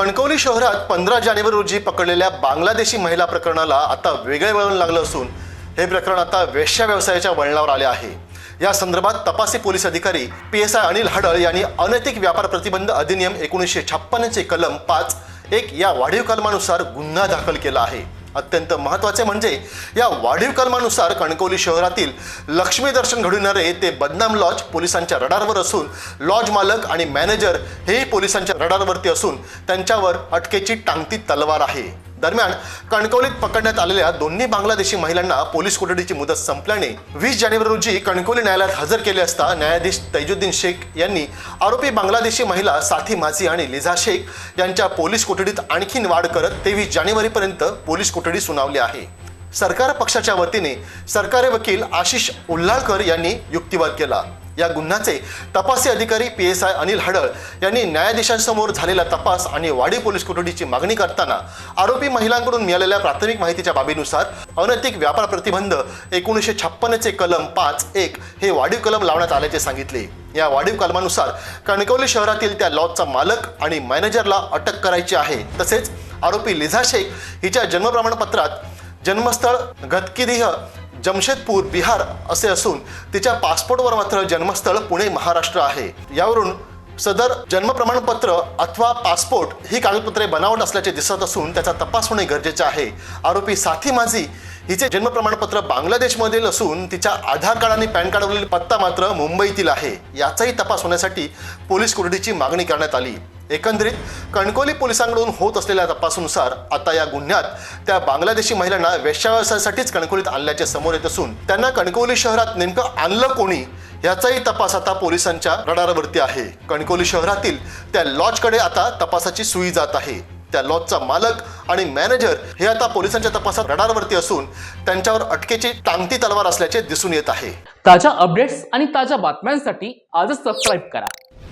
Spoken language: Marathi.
कणकवली शहरात पंधरा जानेवारी रोजी पकडलेल्या बांगलादेशी महिला प्रकरणाला आता वेगळे वळण लागलं असून हे प्रकरण आता वेश्या व्यवसायाच्या वळणावर आले आहे. या संदर्भात तपासी पोलीस अधिकारी P S I Anil Hadal यांनी अनैतिक व्यापार प्रतिबंध अधिनियम एकोणीसशे छप्पन्नचे कलम पाच एक या वाढीव कलमानुसार गुन्हा दाखल केला आहे. अत्यंत महत्त्वाचे म्हणजे या वाढीव कलमानुसार कणकवली शहरातील लक्ष्मी दर्शन घडविणारे ते बदनाम लॉज पोलिसांच्या रडारवर असून लॉज मालक आणि मॅनेजर हेही पोलिसांच्या रडारवरती असून त्यांच्यावर अटकेची टांगती तलवार आहे. दरम्यान कणकवलीत पकडण्यात आलेल्या दोन्ही बांगलादेशी महिलांना पोलीस कोठडीची मुदत संपल्याने वीस जानेवारी रोजी कणकवली न्यायालयात हजर केले असता न्यायाधीश तैजुद्दीन शेख यांनी आरोपी बांगलादेशी महिला साथी माझी आणि लिझा शेख यांच्या पोलीस कोठडीत आणखीन वाढ करत तेवीस जानेवारीपर्यंत पोलीस कोठडी सुनावली आहे. सरकार पक्षाच्या वतीने सरकारी वकील आशिष उल्हाळकर यांनी युक्तिवाद केला. या गुन्ह्याचे तपासी अधिकारी P S I Anil Hadal यांनी न्यायाधीशांसमोर झालेला तपास आणि वाडी पोलीस कोठडीची मागणी करताना आरोपी महिलांकडून मिळालेल्या प्राथमिक माहितीच्या बाबीनुसार अनैतिक व्यापार प्रतिबंध एकोणीसशे छप्पनचे कलम पाच एक हे वाढीव कलम लावण्यात आल्याचे सांगितले. या वाढीव कलमानुसार कणकवली शहरातील त्या लॉजचा मालक आणि मॅनेजरला अटक करायची आहे. तसेच आरोपी लिझा शेख हिच्या जन्म प्रमाणपत्रात जन्मस्थळ गतकिदिह जमशेदपूर बिहार असे असून तिच्या पासपोर्टवर मात्र जन्मस्थळ पुणे महाराष्ट्र आहे. यावरून सदर जन्म प्रमाणपत्र अथवा पासपोर्ट ही कागदपत्रे बनावट असल्याचे दिसत असून त्याचा तपास होणे गरजेचे आहे. आरोपी साथी माझी हिचे जन्म प्रमाणपत्र बांगलादेशमधील असून तिच्या आधार कार्ड आणि पॅन कार्डवरील पत्ता मात्र मुंबईतील आहे. याचाही तपास होण्यासाठी पोलीस कोठडीची मागणी करण्यात आली. एकंदरीत कणकोली पोलिसांकडून होत असलेल्या तपासानुसार आता या गुन्ह्यात त्या बांगलादेशी महिलांना वेश्याव्यवसायासाठीच कणकोलीत आणल्याचे समोर येत असून त्यांना कणकोली शहरात नेमकं आणलं कोणी याचाही तपास आता पोलिसांच्या रडारवरती आहे. कणकोली शहरातील त्या लॉजकडे आता तपासाची सुई जात आहे. त्या लॉजचा मालक आणि मॅनेजर हे आता पोलिसांच्या तपासात रडारवरती असून त्यांच्यावर अटकेची टांगती तलवार असल्याचे दिसून येत आहे. ताज्या अपडेट्स आणि ताज्या बातम्यांसाठी आजच सबस्क्राईब करा.